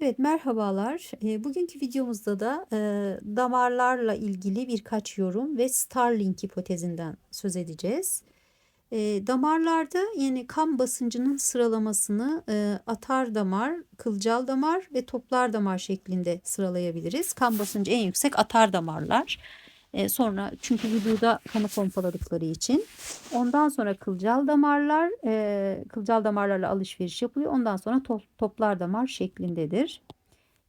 Evet, merhabalar. Eee, bugünkü videomuzda da eee, damarlarla ilgili birkaç yorum ve Starlink hipotezinden söz edeceğiz. Eee, damarlarda yani kan basıncının sıralamasını eee, atar damar, kılcal damar ve toplar damar şeklinde sıralayabiliriz. Kan basıncı en yüksek atar damarlar. Eee, sonra çünkü vücuda kanı pompaladıkları için. Ondan sonra kılcal damarlar, eee, kılcal damarlarla alışveriş yapılıyor. Ondan sonra to- toplar damar şeklindedir.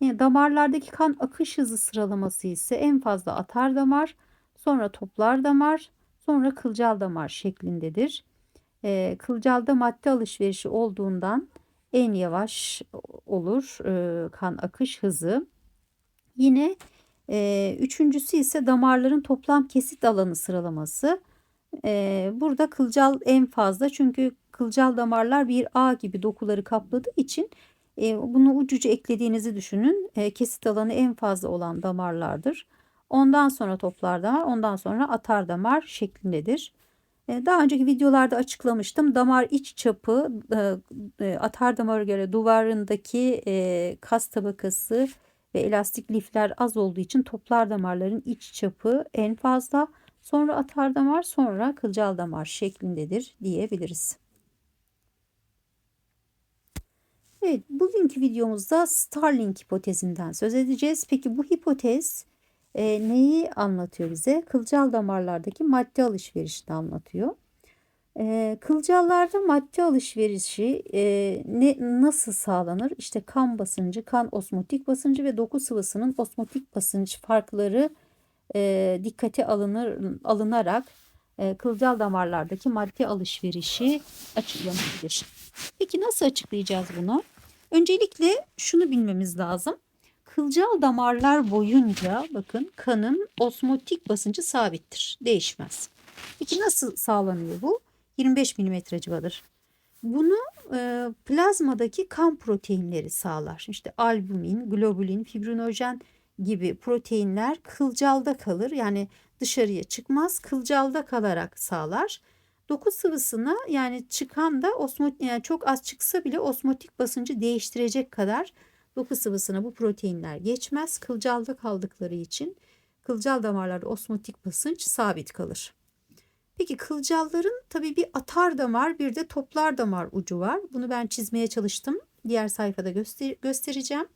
Yine damarlardaki kan akış hızı sıralaması ise en fazla atar damar, sonra toplar damar, sonra kılcal damar şeklindedir. Eee, kılcalda madde alışverişi olduğundan en yavaş olur eee, kan akış hızı. Yine üçüncüsü ise damarların toplam kesit alanı sıralaması. Burada kılcal en fazla çünkü kılcal damarlar bir ağ gibi dokuları kapladığı için bunu ucuca eklediğinizi düşünün. Kesit alanı en fazla olan damarlardır. Ondan sonra toplar damar, ondan sonra atar damar şeklindedir. Daha önceki videolarda açıklamıştım. Damar iç çapı atar damara göre duvarındaki kas tabakası ve elastik lifler az olduğu için toplar damarların iç çapı en fazla. Sonra atar damar, sonra kılcal damar şeklindedir diyebiliriz. Evet, bugünkü videomuzda Starlink hipotezinden söz edeceğiz. Peki bu hipotez e, neyi anlatıyor bize? Kılcal damarlardaki madde alışverişini anlatıyor. E, kılcallarda madde alışverişi e, ne nasıl sağlanır? İşte kan basıncı, kan osmotik basıncı ve doku sıvısının osmotik basınç farkları e, dikkate alınır alınarak e, kılcal damarlardaki madde alışverişi açıklanabilir. Peki nasıl açıklayacağız bunu? Öncelikle şunu bilmemiz lazım. Kılcal damarlar boyunca bakın kanın osmotik basıncı sabittir. Değişmez. Peki nasıl sağlanıyor bu? 25 milimetre civadır. Bunu e, plazmadaki kan proteinleri sağlar. İşte albumin, globulin, fibrinojen gibi proteinler kılcalda kalır. Yani dışarıya çıkmaz, kılcalda kalarak sağlar. Doku sıvısına yani çıkan da osmotik yani çok az çıksa bile osmotik basıncı değiştirecek kadar doku sıvısına bu proteinler geçmez. Kılcalda kaldıkları için kılcal damarlarda osmotik basınç sabit kalır. Peki kılcalların tabii bir atar damar bir de toplar damar ucu var. Bunu ben çizmeye çalıştım. Diğer sayfada göster göstereceğim.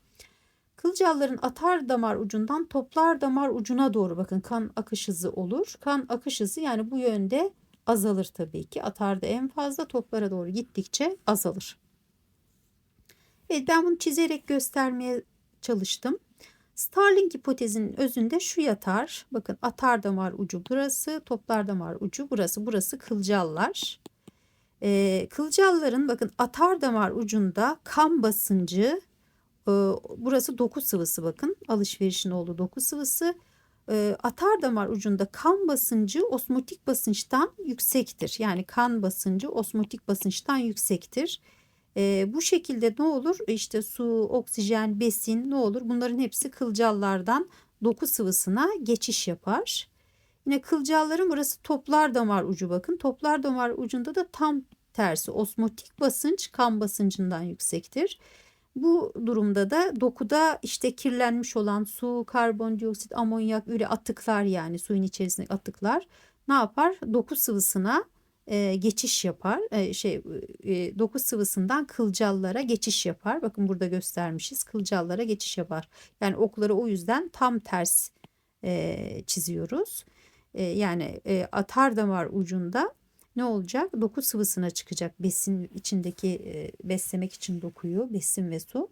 Kılcalların atar damar ucundan toplar damar ucuna doğru bakın kan akış hızı olur. Kan akış hızı yani bu yönde azalır tabii ki. Atarda en fazla toplara doğru gittikçe azalır. Evet ben bunu çizerek göstermeye çalıştım. Starling hipotezinin özünde şu yatar. Bakın atar damar ucu burası, toplar damar ucu burası. Burası kılcallar. Ee, kılcalların bakın atar damar ucunda kan basıncı e, burası doku sıvısı bakın alışverişin olduğu doku sıvısı e, atar damar ucunda kan basıncı osmotik basınçtan yüksektir. Yani kan basıncı osmotik basınçtan yüksektir. E, bu şekilde ne olur? İşte su, oksijen, besin ne olur? Bunların hepsi kılcallardan doku sıvısına geçiş yapar. Yine kılcalların burası toplar damar ucu bakın. Toplar damar ucunda da tam tersi osmotik basınç kan basıncından yüksektir. Bu durumda da dokuda işte kirlenmiş olan su, karbondioksit, amonyak, üre atıklar yani suyun içerisindeki atıklar ne yapar? Doku sıvısına e, geçiş yapar. E, şey e, doku sıvısından kılcallara geçiş yapar. Bakın burada göstermişiz. Kılcallara geçiş yapar. Yani okları o yüzden tam ters e, çiziyoruz. E, yani e, atar damar ucunda ne olacak? Doku sıvısına çıkacak besin içindeki e, beslemek için dokuyu, besin ve su.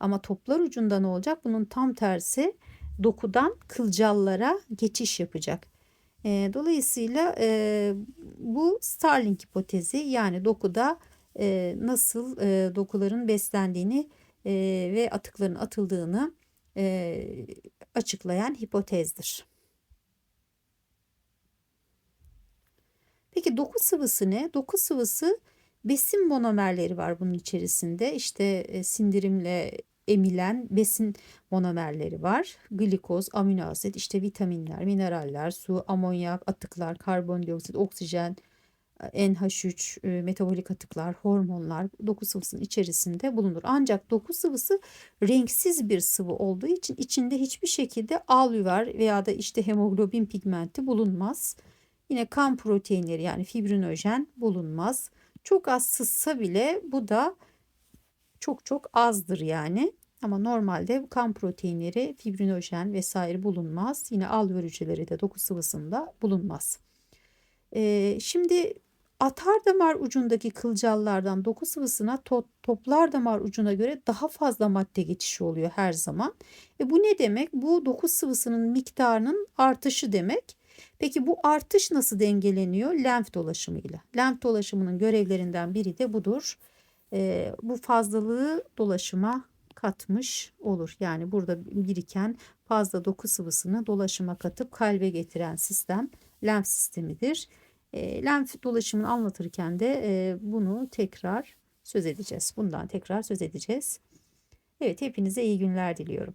Ama toplar ucunda ne olacak? Bunun tam tersi dokudan kılcallara geçiş yapacak. E, dolayısıyla e, bu Starling hipotezi yani dokuda e, nasıl e, dokuların beslendiğini e, ve atıkların atıldığını e, açıklayan hipotezdir. Peki doku sıvısı ne? Doku sıvısı besin monomerleri var bunun içerisinde. İşte e, sindirimle emilen besin monomerleri var. Glikoz, amino asit, işte vitaminler, mineraller, su, amonyak, atıklar, karbondioksit, oksijen, NH3, e, metabolik atıklar, hormonlar doku sıvısının içerisinde bulunur. Ancak doku sıvısı renksiz bir sıvı olduğu için içinde hiçbir şekilde alüvar veya da işte hemoglobin pigmenti bulunmaz. Yine kan proteinleri yani fibrinojen bulunmaz. Çok az sızsa bile bu da çok çok azdır yani. Ama normalde kan proteinleri, fibrinojen vesaire bulunmaz. Yine alveol hücreleri de doku sıvısında bulunmaz. Ee, şimdi atar damar ucundaki kılcallardan doku sıvısına to toplar damar ucuna göre daha fazla madde geçişi oluyor her zaman. E bu ne demek? Bu doku sıvısının miktarının artışı demek. Peki bu artış nasıl dengeleniyor? Lenf dolaşımıyla. Lenf dolaşımının görevlerinden biri de budur. E, bu fazlalığı dolaşıma katmış olur. Yani burada biriken fazla doku sıvısını dolaşıma katıp kalbe getiren sistem lenf sistemidir. E, lenf dolaşımını anlatırken de e, bunu tekrar söz edeceğiz. Bundan tekrar söz edeceğiz. Evet hepinize iyi günler diliyorum.